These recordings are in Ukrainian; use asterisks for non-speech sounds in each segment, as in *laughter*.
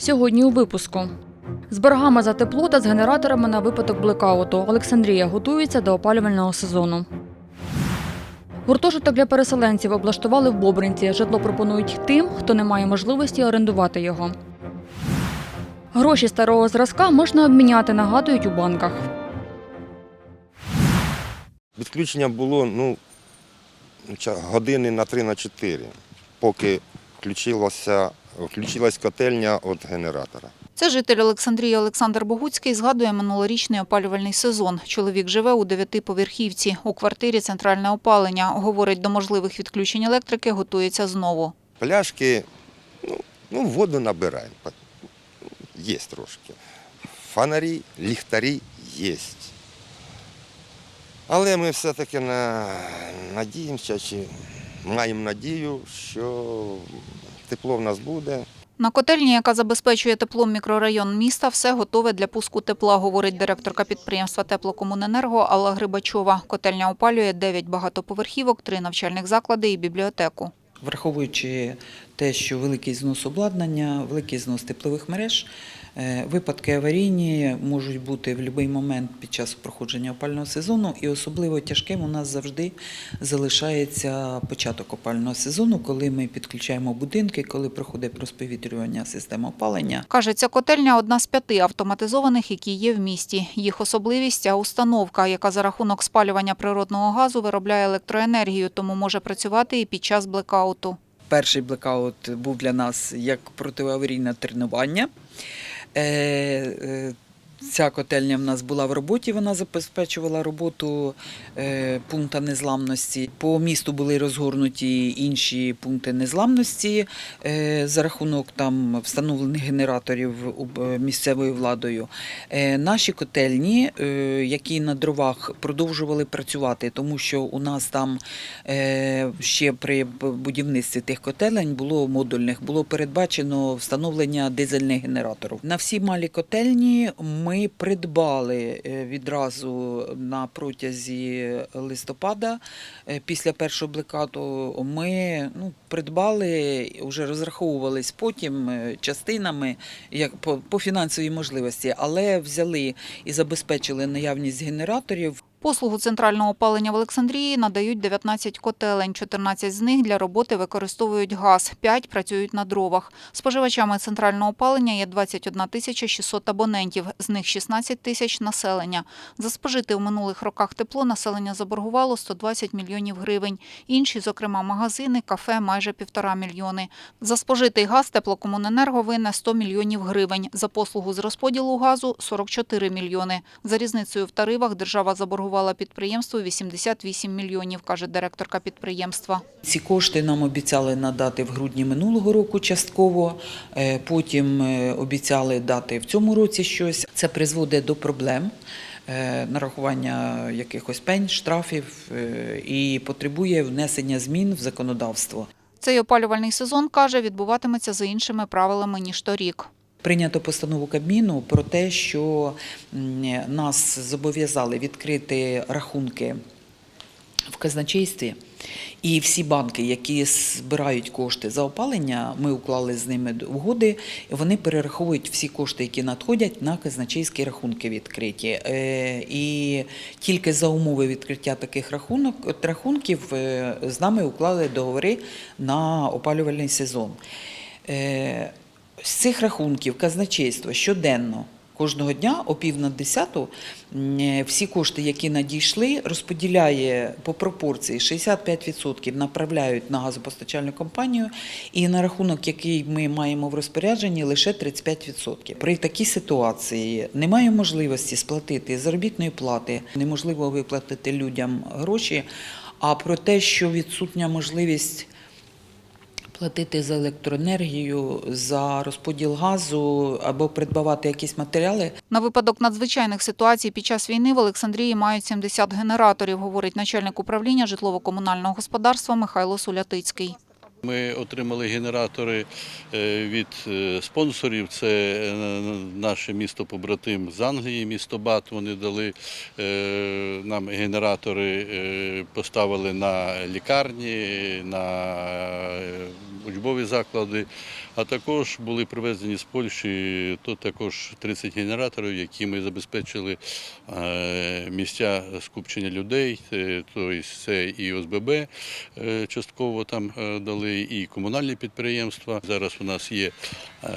Сьогодні у випуску. З боргами за тепло та з генераторами на випадок блекауту Олександрія готується до опалювального сезону. Гуртожиток для переселенців облаштували в Бобринці. Житло пропонують тим, хто не має можливості орендувати його. Гроші старого зразка можна обміняти, нагадують у банках. Відключення було ну, години на 3 на 4, поки включилася, включилась котельня від генератора. Це житель Олександрії Олександр Богуцький згадує минулорічний опалювальний сезон. Чоловік живе у дев'ятиповерхівці. У квартирі центральне опалення. Говорить, до можливих відключень електрики готується знову. Пляшки, ну, ну воду набираємо. Є трошки. Фонарі, ліхтарі є. Але ми все-таки на, надіємося, чи маємо надію, що тепло в нас буде. На котельні, яка забезпечує теплом мікрорайон міста, все готове для пуску тепла, говорить директорка підприємства Теплокомуненерго Алла Грибачова. Котельня опалює 9 багатоповерхівок, 3 навчальних заклади і бібліотеку. Враховуючи те, що великий знос обладнання, великий знос теплових мереж, е, випадки аварійні можуть бути в будь-який момент під час проходження опального сезону, і особливо тяжким у нас завжди залишається початок опального сезону, коли ми підключаємо будинки, коли проходить розповітрювання системи опалення. Каже, ця котельня одна з п'яти автоматизованих, які є в місті. Їх особливість – ця установка, яка за рахунок спалювання природного газу виробляє електроенергію, тому може працювати і під час блекауту. Перший блекаут був для нас як протиаварійне тренування. Ця котельня в нас була в роботі, вона забезпечувала роботу е, пункту незламності. По місту були розгорнуті інші пункти незламності е, за рахунок там встановлених генераторів е, місцевою владою. Наші котельні, які на дровах продовжували працювати, тому що у нас там ще при будівництві тих котелень було модульних, було передбачено встановлення дизельних генераторів. На всі малі котельні ми придбали е, відразу на протязі листопада. е, Після першого блекату ми ну, придбали, вже розраховувались потім е, частинами як по, по фінансовій можливості, але взяли і забезпечили наявність генераторів. Послугу центрального опалення в Олександрії надають 19 котелень. 14 з них для роботи використовують газ, 5 працюють на дровах. Споживачами центрального опалення є 21 тисяча 600 абонентів, з них 16 тисяч – населення. За спожите у минулих роках тепло населення заборгувало 120 мільйонів гривень. Інші, зокрема магазини, кафе – майже півтора мільйони. За спожитий газ теплокомуненерго винне 100 мільйонів гривень. За послугу з розподілу газу – 44 мільйони. За різницею в тарифах держава заборгувала підприємству 88 мільйонів, каже директорка підприємства. Ці кошти нам обіцяли надати в грудні минулого року частково, е, потім е, обіцяли дати в цьому році щось. Це призводить до проблем. е, Нарахування якихось пень, штрафів і потребує внесення змін в законодавство. Цей опалювальний сезон, каже, відбуватиметься за іншими правилами, ніж торік. Прийнято постанову Кабміну про те, що нас зобов'язали відкрити рахунки в казначействі. І всі банки, які збирають кошти за опалення, ми уклали з ними угоди. Вони перераховують всі кошти, які надходять, на казначейські рахунки відкриті. Е, І тільки за умови відкриття таких рахунок, рахунків е, з нами уклали договори на опалювальний сезон. Е, З цих рахунків казначейство щоденно. Кожного дня о пів на десяту всі кошти, які надійшли, розподіляє по пропорції 65% направляють на газопостачальну компанію, і на рахунок, який ми маємо в розпорядженні, лише 35%. При такій ситуації немає можливості сплатити заробітної плати, неможливо виплатити людям гроші. А про те, що відсутня можливість платити за електроенергію, за розподіл газу або придбавати якісь матеріали. На випадок надзвичайних ситуацій під час війни в Олександрії мають 70 генераторів, говорить начальник управління житлово-комунального господарства Михайло Сулятицький. Ми отримали генератори е, від е, спонсорів. Це е, наше місто побратим з Англії, місто Бат. Вони дали нам генератори, поставили на лікарні, на учбові заклади, а також були привезені з Польщі тут також 30 генераторів, які ми забезпечили місця скупчення людей. Тобто це і ОСББ частково там дали, і комунальні підприємства. Зараз у нас є е,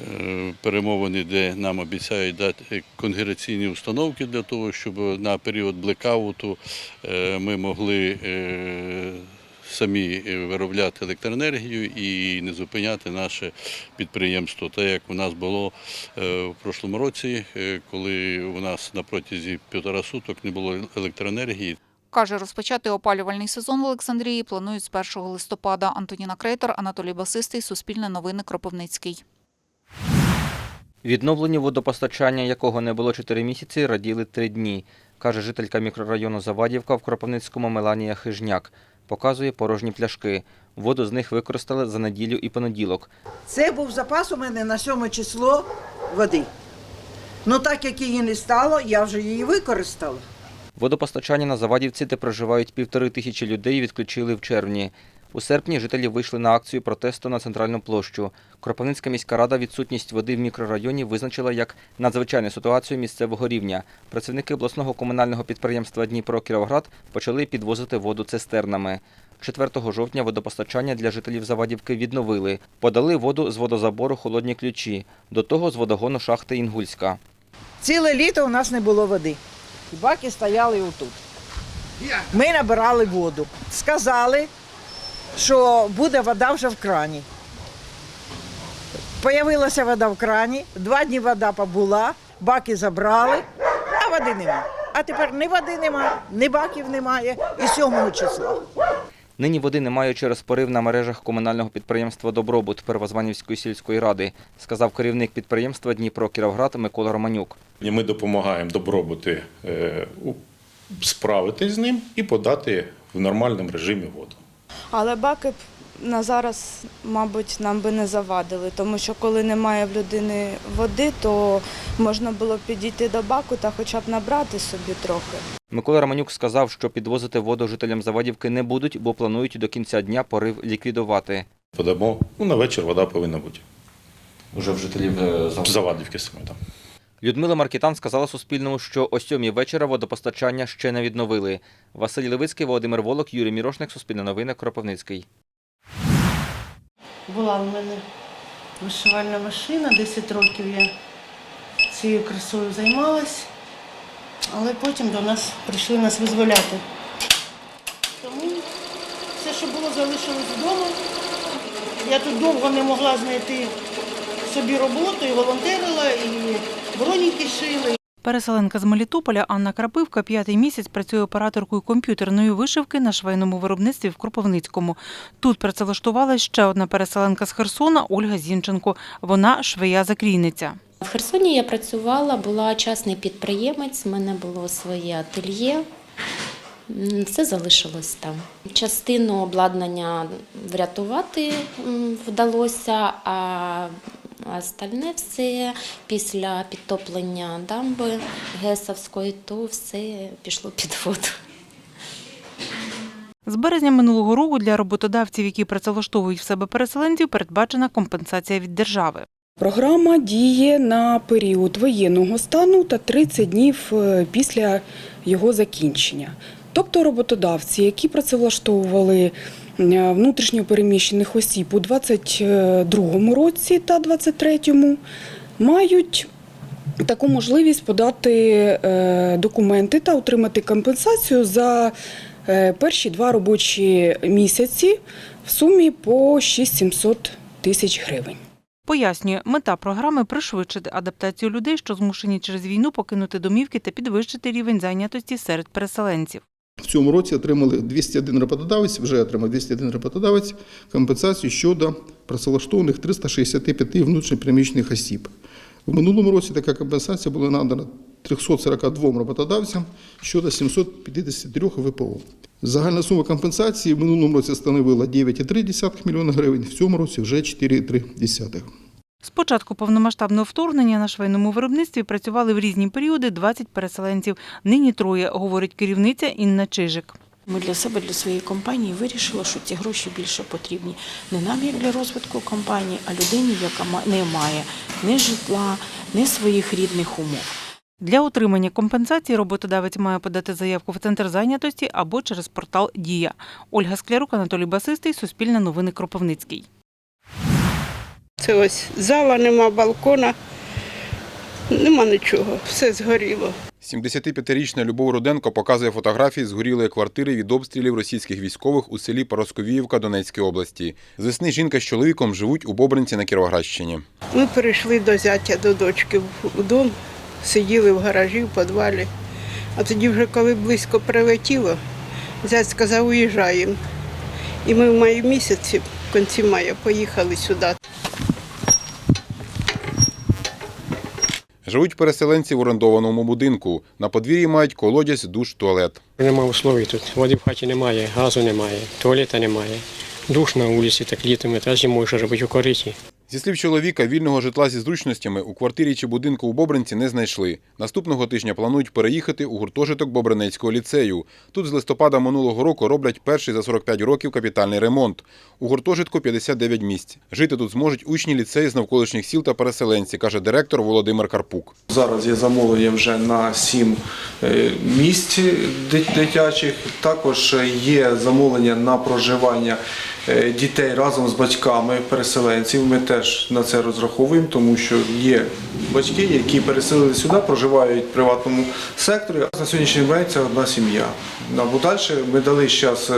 е, перемовини, де нам обіцяють дати конгрегаційні установки для того, щоб на період блекауту е, ми могли самі виробляти електроенергію і не зупиняти наше підприємство. Так як у нас було в прошлому році, коли у нас на протязі півтора суток не було електроенергії. Каже, розпочати опалювальний сезон в Олександрії планують з 1 листопада. Антоніна Крейтор, Анатолій Басистий, Суспільне новини, Кропивницький. Відновленню водопостачання, якого не було 4 місяці, раділи 3 дні, каже жителька мікрорайону Завадівка в Кропивницькому Меланія Хижняк. Показує порожні пляшки. Воду з них використали за неділю і понеділок. Це був запас у мене на 7 число води. Ну так як її не стало, я вже її використала. Водопостачання на Завадівці, де проживають півтори тисячі людей, відключили в червні. У серпні жителі вийшли на акцію протесту на центральну площу. Кропивницька міська рада відсутність води в мікрорайоні визначила як надзвичайну ситуацію місцевого рівня. Працівники обласного комунального підприємства Дніпро Кіровград почали підвозити воду цистернами. 4 жовтня водопостачання для жителів Завадівки відновили. Подали воду з водозабору холодні ключі. До того з водогону шахти Інгульська. Ціле літо у нас не було води. І баки стояли отут. Ми набирали воду. Сказали, що буде вода вже в крані. Появилася вода в крані, два дні вода побула, баки забрали, а води нема. А тепер ні води нема, ні баків немає і 7 числа. Нині води немає через порив на мережах комунального підприємства Добробут Первозванівської сільської ради, сказав керівник підприємства Дніпро Кіровград Микола Романюк. Ми допомагаємо добробути е, справитись з ним і подати в нормальному режимі воду. Але баки на зараз, мабуть, нам би не завадили, тому що коли немає в людини води, то можна було підійти до баку та хоча б набрати собі трохи. Микола Романюк сказав, що підвозити воду жителям Завадівки не будуть, бо планують до кінця дня порив ліквідувати. Подамо, ну на вечір вода повинна бути. Уже в жителів Завадівки саме там. Людмила Маркітан сказала Суспільному, що о сьомій вечора водопостачання ще не відновили. Василь Левицький, Володимир Волок, Юрій Мірошник, Суспільне новини, Кропивницький. Була в мене вишивальна машина, 10 років я цією красою займалась, але потім до нас прийшли нас визволяти. Тому все, що було, залишилось вдома. Я тут довго не могла знайти собі роботу і волонтерила, і броніки шили. Переселенка з Мелітополя Анна Крапивка п'ятий місяць працює операторкою комп'ютерної вишивки на швейному виробництві в Кропивницькому. Тут працевлаштувалась ще одна переселенка з Херсона Ольга Зінченко. Вона швея-закрійниця. В Херсоні я працювала, була частний підприємець, в мене було своє ательє. Все залишилось там. Частину обладнання врятувати вдалося, а остальне все після підтоплення дамби Гесовської, то все пішло під воду. З березня минулого року для роботодавців, які працевлаштовують в себе переселенців, передбачена компенсація від держави. Програма діє на період воєнного стану та 30 днів е, після його закінчення. Тобто роботодавці, які працевлаштовували е, внутрішньо переміщених осіб у 2022 році та 2023, мають таку можливість подати е, документи та отримати компенсацію за е, перші два робочі місяці в сумі по 6700 тисяч гривень. Пояснює, мета програми пришвидшити адаптацію людей, що змушені через війну покинути домівки та підвищити рівень зайнятості серед переселенців. В цьому році отримали 201 роботодавець, вже отримав 201 роботодавець компенсацію щодо працевлаштованих 365 внутрішньопереміщених осіб. В минулому році така компенсація була надана 342 роботодавцям щодо 753 ВПО. Загальна сума компенсації в минулому році становила 9,3 млн гривень, в цьому році вже 4,3. З початку повномасштабного вторгнення на швейному виробництві працювали в різні періоди 20 переселенців. Нині троє, говорить керівниця Інна Чижик. Ми для себе, для своєї компанії вирішили, що ці гроші більше потрібні не нам, як для розвитку компанії, а людині, яка не має ні житла, ні своїх рідних умов. Для отримання компенсації роботодавець має подати заявку в центр зайнятості або через портал Дія. Ольга Склярук, Анатолій Басистий, Суспільне новини Кропивницький. Це ось зала, нема балкона, нема нічого, все згоріло. 75-річна Любов Руденко показує фотографії згорілої квартири від обстрілів російських військових у селі Поросковіївка Донецької області. З весни жінка з чоловіком живуть у Бобринці на Кіровоградщині. Ми перейшли до зятя, до дочки в дом, сиділи в гаражі, в підвалі. А тоді вже коли близько прилетіло, зять сказав, уїжджаємо. І ми в маї місяці, в кінці мая, поїхали сюди. Живуть переселенці в орендованому будинку. На подвір'ї мають колодязь, душ, туалет. Нема условий тут. Води в хаті немає, газу немає, туалета немає. Душ на вулиці так літом, та зимою що робити у кориті. Зі слів чоловіка, вільного житла зі зручностями у квартирі чи будинку у Бобринці не знайшли. Наступного тижня планують переїхати у гуртожиток Бобринецького ліцею. Тут з листопада минулого року роблять перший за 45 років капітальний ремонт. У гуртожитку 59 місць. Жити тут зможуть учні ліцею з навколишніх сіл та переселенці, каже директор Володимир Карпук. Зараз є замовлення вже на сім е, місць дитячих. Також є замовлення на проживання е, дітей разом з батьками переселенців. Ми теж на це розраховуємо, тому що є батьки, які переселили сюди, проживають в приватному секторі. На сьогоднішній день це одна сім'я. На подальше ми дали зараз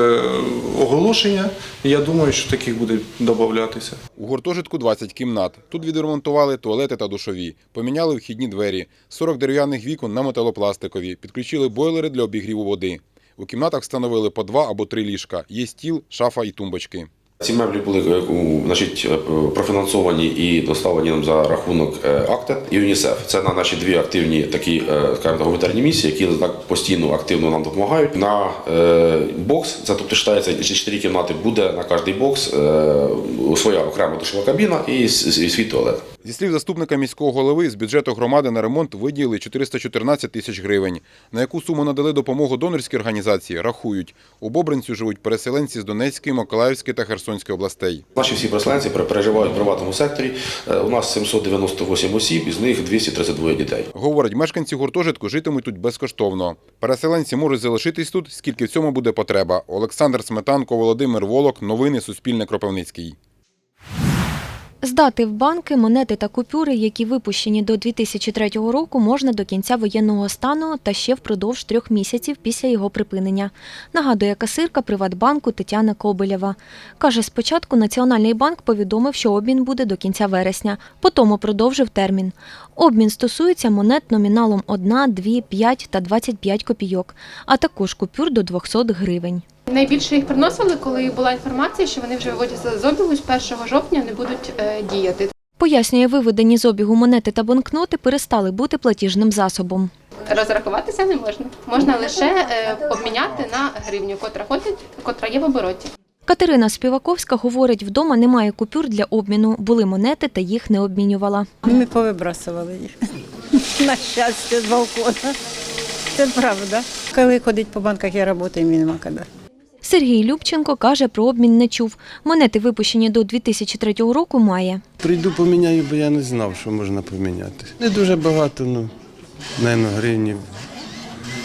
оголошення. і Я думаю, що таких буде додатися. У гуртожитку 20 кімнат. Тут відремонтували туалети та душові, поміняли вхідні двері, 40 дерев'яних вікон на металопластикові, підключили бойлери для обігріву води. У кімнатах встановили по два або три ліжка. Є стіл, шафа і тумбочки. Ці меблі були е, значить, е, профінансовані і доставлені нам за рахунок е, АКТЕ і ЮНІСЕФ. Це на наші дві активні такі скажімо, гуманітарні місії, які так постійно активно нам допомагають. На е, бокс, це тобто вважається, чотири кімнати буде на кожний бокс е, своя окрема душова кабіна і свій туалет. Зі слів заступника міського голови, з бюджету громади на ремонт виділили 414 тисяч гривень. На яку суму надали допомогу донорські організації, рахують. У Бобринцю живуть переселенці з Донецької, Миколаївської та Херсонської областей. Наші всі переселенці переживають в приватному секторі. Е, У нас 798 осіб, із них 232 дітей. Говорять, мешканці гуртожитку житимуть тут безкоштовно. Переселенці можуть залишитись тут, скільки в цьому буде потреба. Олександр Сметанко, Володимир Волок. Новини Суспільне Кропивницький. Здати в банки монети та купюри, які випущені до 2003 року, можна до кінця воєнного стану та ще впродовж трьох місяців після його припинення. Нагадує касирка Приватбанку Тетяна Кобелєва. Каже, спочатку Національний банк повідомив, що обмін буде до кінця вересня, потім продовжив термін. Обмін стосується монет номіналом 1, 2, 5 та 25 копійок, а також купюр до 200 гривень. Найбільше їх приносили, коли була інформація, що вони вже виводяться з обігу з 1 жовтня не будуть е, діяти. Пояснює, виведені з обігу монети та банкноти перестали бути платіжним засобом. Розрахуватися не можна. Можна лише е, обміняти на гривню, котра ходить, котра є в обороті. Катерина Співаковська говорить, вдома немає купюр для обміну, були монети та їх не обмінювала. Ми повибрасували їх. *laughs* На щастя, з балкона. Це правда. Коли ходить по банках, я працюю, мені нема коли. Сергій Любченко каже, про обмін не чув. Монети, випущені до 2003 року, має. Прийду поміняю, бо я не знав, що можна поміняти. Не дуже багато, ну, наверное, гривнів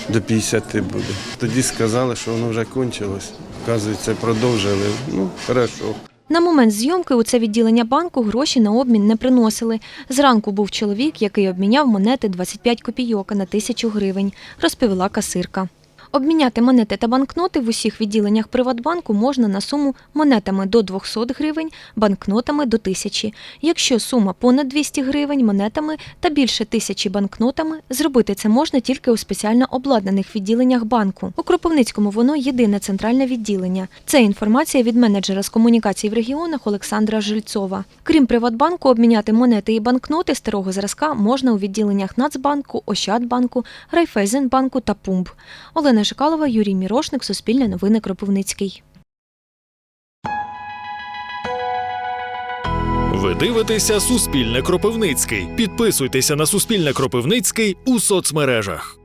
до 50 буде. Тоді сказали, що воно вже кончилось. Оказується, продовжили. Ну, хорошо. На момент зйомки у це відділення банку гроші на обмін не приносили. Зранку був чоловік, який обміняв монети 25 копійок на тисячу гривень, розповіла касирка. Обміняти монети та банкноти в усіх відділеннях Приватбанку можна на суму монетами до 200 гривень, банкнотами до 1000. Якщо сума понад 200 гривень монетами та більше тисячі банкнотами, зробити це можна тільки у спеціально обладнаних відділеннях банку. У Кропивницькому воно єдине центральне відділення. Це інформація від менеджера з комунікацій в регіонах Олександра Жильцова. Крім Приватбанку, обміняти монети і банкноти старого зразка можна у відділеннях Нацбанку, Ощадбанку, Райфайзенбанку та Пумб. Олена Жикалова, Юрій Мірошник, Суспільне новини Кропивницький. Ви дивитеся Суспільне Кропивницький. Підписуйтеся на Суспільне Кропивницький у соцмережах.